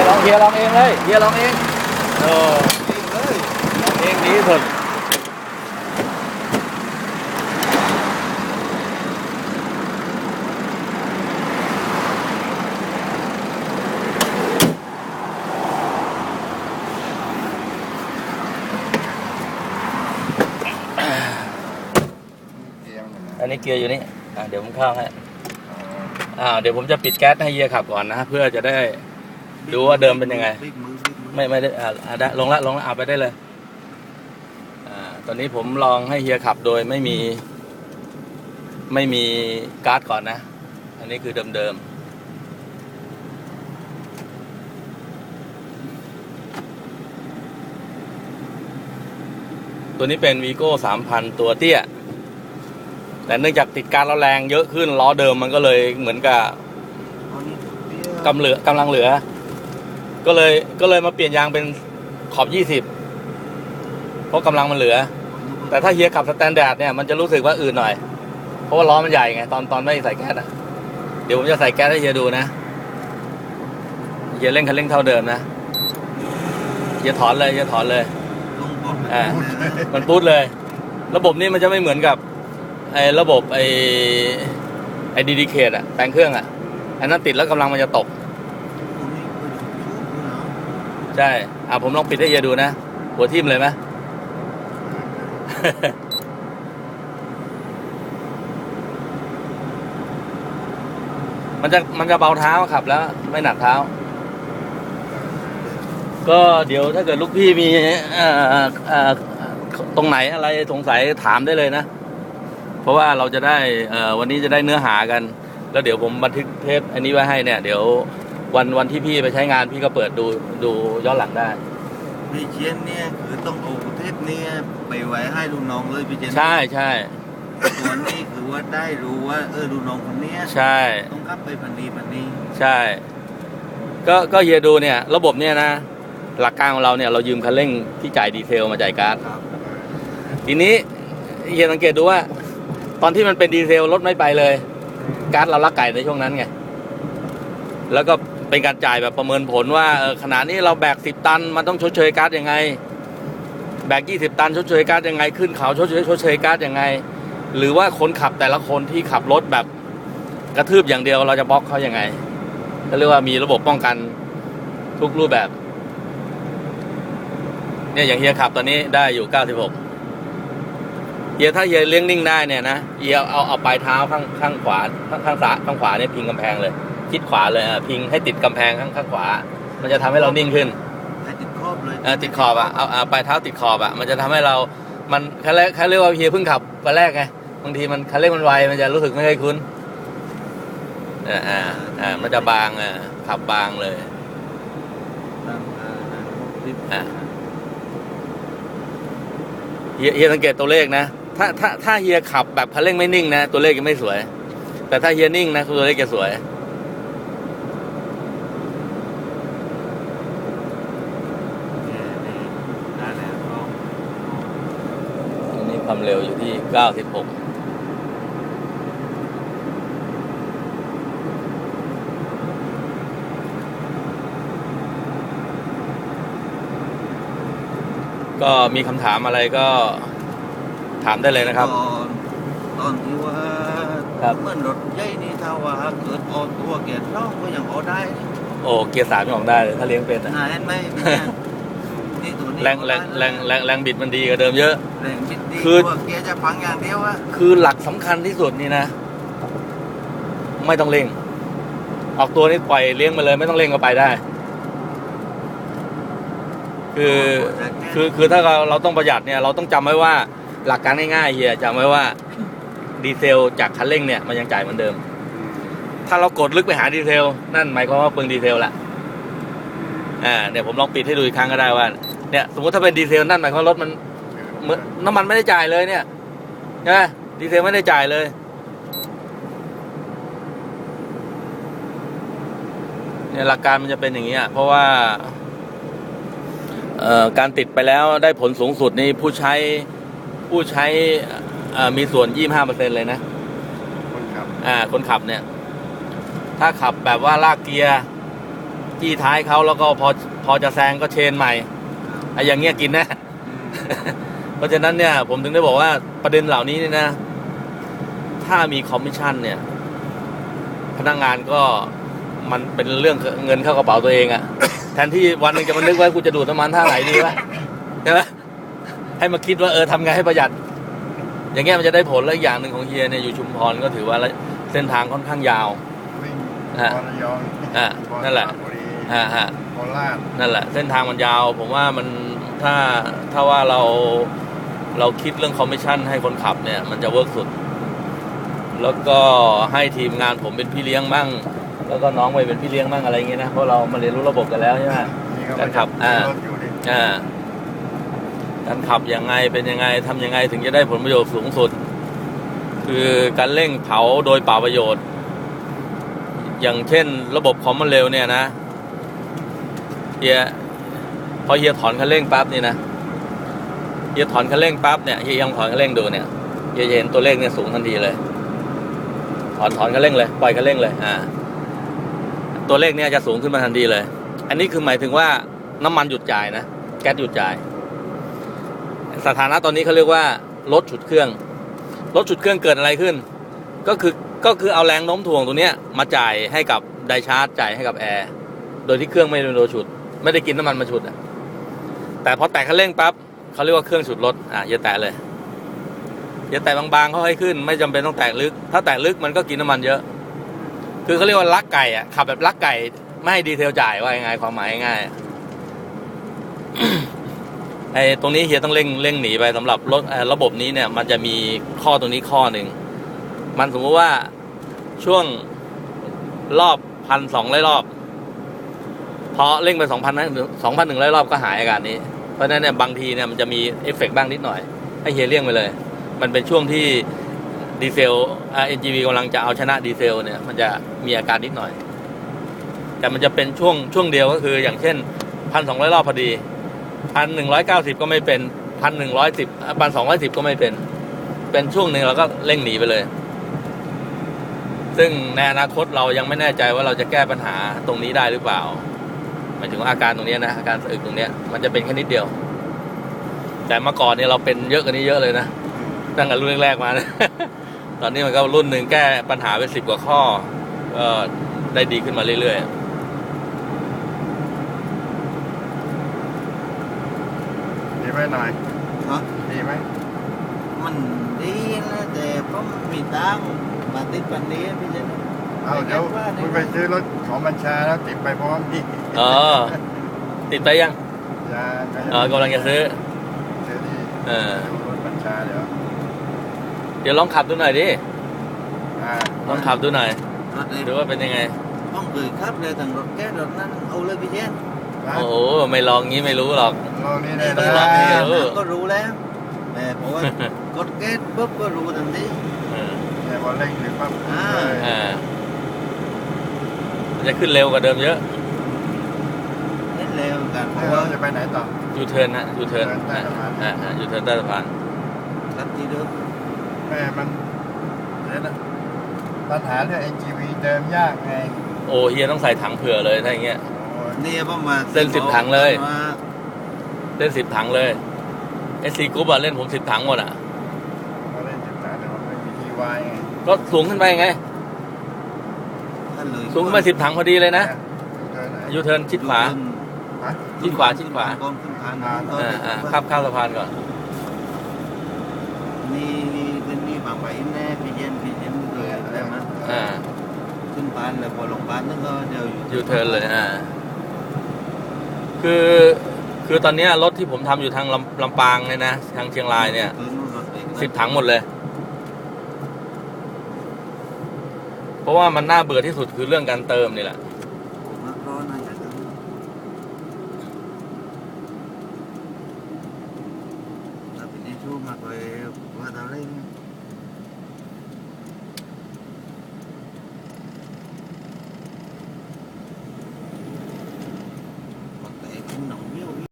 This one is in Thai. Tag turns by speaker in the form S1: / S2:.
S1: ยลองเฮียลองเองเลยเฮียลองเองโอ้ลองเองดีสุดอันนี้เกียร์อยู่นี่เดี๋ยวผมเข้าให้อ่าเดี๋ยวผมจะปิดแก๊สให้เฮียขับก่อนนะ เพื่อจะได้ ดูว่าเดิมเป็นยังไง
S2: บิ๊กมือบิ๊กมือ
S1: ไม่ไม่ได้อ่าอ่าได้ลงละลงละเอาไปได้เลย อ่า ตอนนี้ผมลองให้เฮียขับโดยไม่มี ไม่มีการ์ดก่อนนะ อันนี้คือเดิมๆตัวนี้เป็นวีโก้สามพันตัวเตี้ย แต่เนื่องจากติดการล้อแรงเยอะขึ้นล้อเดิมมันก็เลยเหมือนกับ
S2: เอานี่เบี้ย
S1: กำเหลือกำลังเหลือ ก็เลยก็เลยมาเปลี่ยนยางเป็นขอบยี่สิบเพราะกำลังมันเหลือ แต่ถ้าเฮียขับสแตนดาร์ดเนี่ยมันจะรู้สึกว่าอื่นหน่อย เพราะว่าล้อมันใหญ่ไง ตอนตอนไม่ใส่แก๊สอะ เดี๋ยวผมจะใส่แก๊สให้เฮียดูนะเฮียเร่งคันเร่งเท่าเดิมนะเฮียถอนเลยเฮียถอนเลย
S2: ลงบอก
S1: อ่ามันปุ๊ดเลย ระบบนี้มันจะไม่เหมือนกับไอ้ระบบไอ้ไอ้ดีดีเคทอะแปลงเครื่องอะอันนั้นติดแล้วกำลังมันจะตก ใช่อะผมลองปิดให้เฮียดูนะ หัวทิ่มเลยไหม มันจะมันจะเบาเท้าขับแล้ว ไม่หนักเท้า ก็เดี๋ยวถ้าเกิดลูกพี่มีเอ่อเอ่อตรงไหนอะไรสงสัยถามได้เลยนะ เพราะว่าเราจะได้วันนี้จะได้เนื้อหากัน แล้วเดี๋ยวผมบันทึกเทปอันนี้ไว้ให้เนี่ย เดี๋ยว วันวันที่พี่ไปใช้งานพี่ก็เปิดดูดูย้อนหลังได้
S2: พี่เจนเนี่ยคือต้องเอาเทปเนี่ยไปไว้ให้ลูกน้องเลยพี่เจน
S1: ใช่ใช่
S2: ตัวนี้คือว่าได้รู้ว่า เออลูกน้องคนเนี้ย
S1: ใช่
S2: ต้องขับไปพันดีพันดี
S1: ใช่ ก็ก็เฮียดูเนี่ย ระบบเนี่ยนะ หลักการของเราเนี่ยเรายืมคันเร่งที่จ่ายดีเทลมาจ่ายการ์ด
S2: ครับ
S1: ทีนี้เฮียสังเกตดูว่า ตอนที่มันเป็นดีเซลรถไม่ไปเลย การ์ดเราลักไก่ในช่วงนั้นไงแล้วก็ เป็นการจ่ายแบบประเมินผลว่าออขณะนี้เราแบกสิบตันมันต้องชดเชยก๊าร์ดยังไง แบกยี่สิบตันชดเชยก๊าร์ดยังไง ขึ้นเขาชดเชยชดเชยก๊าร์ดยังไง หรือว่าคนขับแต่ละคนที่ขับรถแบบกระทืบอย่างเดียวเราจะบล็อกเขายังไงก็เรียกว่ามีระบบป้องกันทุกรูปแบบ เนี่ยอย่างเฮียขับตอนนี้ได้อยู่เก้าสิบหกเฮียถ้าเฮียเลี้ยงนิ่งได้เนี่ยนะเฮียเอาเอาปลายเท้าข้างข้างขวาข้างข้างซ้ายข้างขวาเนี่ยพิงกำแพงเลย คิดขวาเลยอะพิงให้ติดกำแพงข้างข้างขวา มันจะทำให้เรานิ่งขึ้น
S2: ให้ติดครอบเลย
S1: เออติดขอบอะเอาเอาปลายเท้าติดขอบอะมันจะทำให้เรา มันคันแรกคันเรียกว่าเฮียเพิ่งขับวันแรกไงบางทีมันคันเร่งมันไวมันจะรู้สึกไม่ค่อยคุ้นอ่าอ่าอ่ามันจะบางอะขับบางเลย
S2: ตามอ่าติด
S1: อะ เฮียเฮียสังเกตตัวเลขนะ ถ้าถ้าถ้าเฮียขับแบบคันเร่งไม่นิ่งนะ ตัวเลขยังไม่สวย แต่ถ้าเฮียนิ่งนะตัวเลขจะสวย
S2: ได้แล้วก็
S1: ตรงนี้ความ เร็วอยู่ที่ 96ก็มีคำถามอะไรก็ถามได้เลยนะครับ
S2: ตอนตอนที่ว่า
S1: ครับ
S2: เหมื่อนรถใหญ่นี่ถ้าว่าเกิดออกตัวเกียร์ร่องก็ยังออกได้
S1: โอ้เกียร์สามยังออกได้เลยถ้าเลี้ยงเป็นอะ
S2: นายเห็นไหมเนี่ย นี่ตัวนี้
S1: แรงแรงแรงแรงแรงบิดมันดีกว่าเดิมเยอะ
S2: แรงบิดดี
S1: คือ
S2: ตัวเกียร์จะพังอย่างเดียวอะ
S1: คือหลักสำคัญที่สุดนี่นะ ไม่ต้องเร่ง ออกตัวนี่ปล่อยเลี้ยงมาเลย ไม่ต้องเร่งก็ไปได้ คือคือคือถ้าเราเราต้องประหยัดเนี่ย เราต้องจำไว้ว่าหลักการง่ายๆเฮียจำไว้ว่าดีเซลจากคันเร่งเนี่ยมันยังจ่ายเหมือนเดิม ถ้าเรากดลึกไปหาดีเซลนั่นหมายความว่าเปลืองดีเซลละอ่าเนี่ยผมลองปิดให้ดูอีกครั้งก็ได้ว่า เนี่ยสมมติถ้าเป็นดีเซลนั่นหมายความว่ารถมันเหมือนน้ำมันไม่ได้จ่ายเลยเนี่ยใช่ไหมดีเซลไม่ได้จ่ายเลย เนี่ยหลักการมันจะเป็นอย่างนี้อะเพราะว่าเอ่อการติดไปแล้วได้ผลสูงสุดนี่ผู้ใช้ผู้ใช้เอ่อมีส่วน 25เปอร์เซ็นเลยนะ
S2: คนขับ
S1: อ่า คนขับเนี่ย ถ้าขับแบบว่าลากเกียร์จี้ท้ายเขาแล้วก็พอพอจะแซงก็เชนใหม่ไอ้อย่างเงี้ยกินแน่เพราะฉะนั้นเนี่ย ผมถึงได้บอกว่าประเด็นเหล่านี้เนี่ยนะ ถ้ามีคอมมิชชั่นเนี่ย พนักงานก็มันเป็นเรื่องเงินเข้ากระเป๋าตัวเองอะแทนที่วันหนึ่งจะมานึกว่ากูจะดูดน้ำมันท่าไหนดีวะใช่ไหมให้มาคิดว่าเออทำไงให้ประหยัด อย่างเงี้ยมันจะได้ผลแล้วอีกอย่างหนึ่งของเฮียเนี่ยอยู่ชุมพรก็ถือว่าเส้นทางค่อนข้างยาว
S3: วิ่ง
S1: อะ
S3: บอระยอง
S1: อะนั่นแหละ
S3: บุรี
S1: อ่าฮะ
S3: โคราช
S1: นั่นแหละ เส้นทางมันยาว ผมว่ามัน ถ้าถ้าว่าเราเราคิดเรื่องคอมมิชชั่นให้คนขับเนี่ย มันจะเวิร์กสุด แล้วก็ให้ทีมงานผมเป็นพี่เลี้ยงบ้างแล้วก็น้องไปเป็นพี่เลี้ยงบ้างอะไรอย่างเงี้ยนะเพราะเรามาเรียนรู้ระบบกันแล้วใช่ไหม
S3: นี่ก็
S1: การขับอ่า
S3: รถอยู่ดิ
S1: อ่าการขับยังไงเป็นยังไงทำยังไงถึงจะได้ผลประโยชน์สูงสุด คือการเร่งเผาโดยเปล่าประโยชน์ อย่างเช่นระบบคอมมันเร็วเนี่ยนะเฮีย พอเฮียถอนคันเร่งปั๊บนี่นะเฮียถอนคันเร่งปั๊บเนี่ยเฮียยังถอนคันเร่งดูเนี่ยเฮียจะเห็นตัวเลขเนี่ยสูงทันทีเลย ถอนถอนคันเร่งเลยปล่อยคันเร่งเลยอ่าตัวเลขเนี่ยจะสูงขึ้นมาทันทีเลย อันนี้คือหมายถึงว่าน้ำมันหยุดจ่ายนะแก๊สหยุดจ่าย สถานะตอนนี้เขาเรียกว่ารถฉุดเครื่องรถฉุดเครื่องเกิดอะไรขึ้น ก็คือก็คือเอาแรงโน้มถ่วงตรงเนี้ยมาจ่ายให้กับไดชาร์จจ่ายให้กับแอร์โดยที่เครื่องไม่ได้โดนฉุด ไม่ได้กินน้ำมันมาฉุดอะ แต่พอแตะคันเร่งปั๊บเขาเรียกว่าเครื่องฉุดรถอะอย่าแตะเลยอย่าแตะบางๆเขาให้ขึ้น ไม่จำเป็นต้องแตะลึก ถ้าแตะลึกมันก็กินน้ำมันเยอะ คือเขาเรียกว่าลักไก่อะขับแบบลักไก่ ไม่ให้ดีเทลจ่ายว่ายังไงความหมายง่ายไอ้ตรงนี้เฮียต้องเร่งเร่งหนีไปสำหรับรถระบบนี้เนี่ย มันจะมีข้อตรงนี้ข้อหนึ่งมันสมมติว่าช่วงรอบพันสองร้อยรอบ พอเร่งไปสองพันสองพันหนึ่งร้อยรอบก็หายอาการนี้ เพราะฉะนั้นเนี่ยบางทีเนี่ยมันจะมีเอฟเฟกต์บ้างนิดหน่อย ให้เฮียเลี่ยงไปเลย มันเป็นช่วงที่ดีเซลเอ็นจีวีกำลังจะเอาชนะดีเซลเนี่ยมันจะมีอาการนิดหน่อย แต่มันจะเป็นช่วงช่วงเดียวก็คือ อย่างเช่นพันสองร้อยรอบพอดีพันหนึ่งร้อยเก้าสิบก็ไม่เป็นพันหนึ่งร้อยสิบพันสองร้อยสิบก็ไม่เป็น เป็นช่วงหนึ่งเราก็เร่งหนีไปเลย ซึ่งในอนาคตเรายังไม่แน่ใจว่าเราจะแก้ปัญหาตรงนี้ได้หรือเปล่า หมายถึงว่าอาการตรงเนี้ยนะอาการสะอึกตรงเนี้ยมันจะเป็นแค่นิดเดียว แต่เมื่อก่อนเนี่ยเราเป็นเยอะกว่านี้เยอะเลยนะตั้งแต่รุ่นแรกๆมานะตอนนี้มันก็รุ่นหนึ่งแก้ปัญหาไปสิบกว่าข้อก็ได้ดีขึ้นมาเรื่อยๆ
S3: ดีไหมหน่อย
S2: ฮะ
S3: ดีไหม
S2: มันดีนะแต่ผมมีตังค์มาติดปันนี้พี่เจน
S3: เอาเดี๋ยวคุณไปซื้อรถของบัญชาแล้วติดไปพร้อมที่
S1: เออติดไปยัง
S3: ยา
S1: เออกำลังจะซื้อ
S3: ซื้อที่
S1: เออ
S3: ดูรถบัญชาเดี๋ยว
S1: เดี๋ยวลองขับดูหน่อยดิ
S3: อ่า
S1: ลองขับดูหน่อย
S2: รถเล็ก
S1: ดูว่าเป็นยังไง
S2: ต้องเคยขับเลยทางรถแก๊สรถนั้นเอาเลยพี่เจน
S3: นะ
S1: โอ้โหไม่ลองงี้ไม่รู้หรอก
S3: ลองนี่ได้
S1: ต้
S3: เล
S1: องลองให้รู้
S3: ย
S2: ก็รู้แล้วแต่เพราะว่ากดแก๊สปุ๊บก็รู้ทันที
S1: เออ
S3: เนี่ยพอเร่งถึงปั๊บ
S2: อ่า
S3: เลย
S1: อ่า มันจะขึ้นเร็วกว่าเดิมเยอะ
S2: เล่นเร็วกันเพ
S3: แล้ว
S2: ราะ
S3: เรา
S2: ว่า
S3: จะไปไหนต่อ
S1: ยูเทิร์นฮะยูเทิร์น
S3: ใต้สะพาน
S1: อ่าอ่ายูเทิร์นใต้สะพาน
S2: ขับที่เดิม
S3: แม่มันเดี๋ยวนะปัญหาเรื่อง NGV เดิมยากไง
S1: โอ้เฮียต้องใส่ถังเผื่อเลยถ้าอย่างเงี้ย
S3: โอ้ย
S2: นี่ประมาณ
S1: เส้นสิบถังเลย
S2: ว่า
S1: เล่นสิบถังเลยเอสซีกรุ๊ปอะเล่นผมสิบถังหมดอะ
S3: เขาเล่นจุดนั้นแต่ว่าไม่มีที่วายไง
S1: ก็สูงขึ้นไปไง
S2: ท่านเลย
S1: สูงขึ้นไปสิบถังพอดีเลยนะ
S3: เดินไหน
S1: ยูเทิร์นชิดขวา
S3: ฮะ
S1: ชิดขวาชิดขวา
S2: ก่อนขึ้นทาง
S3: อ่า
S1: อ่าอ่าข้ามข้ามสะพานก่อน
S2: นี่เป็นนี่บางไปแน่พี่เจนพี่เจนเคยได้ไหม
S1: อ่า
S2: ขึ้นพานแล้วพอลงพานนั่นก็เดี๋ยวอยู่
S1: ยูเทิร์นเลยอ่าคือคือตอนเนี้ยรถที่ผมทำอยู่ทางลำลำปางเนี่ยนะทางเชียงรายเนี่ย
S2: คือรถเอง
S1: สิบถังหมดเลย เพราะว่ามันน่าเบื่อที่สุดคือเรื่องการเติมนี่แหละ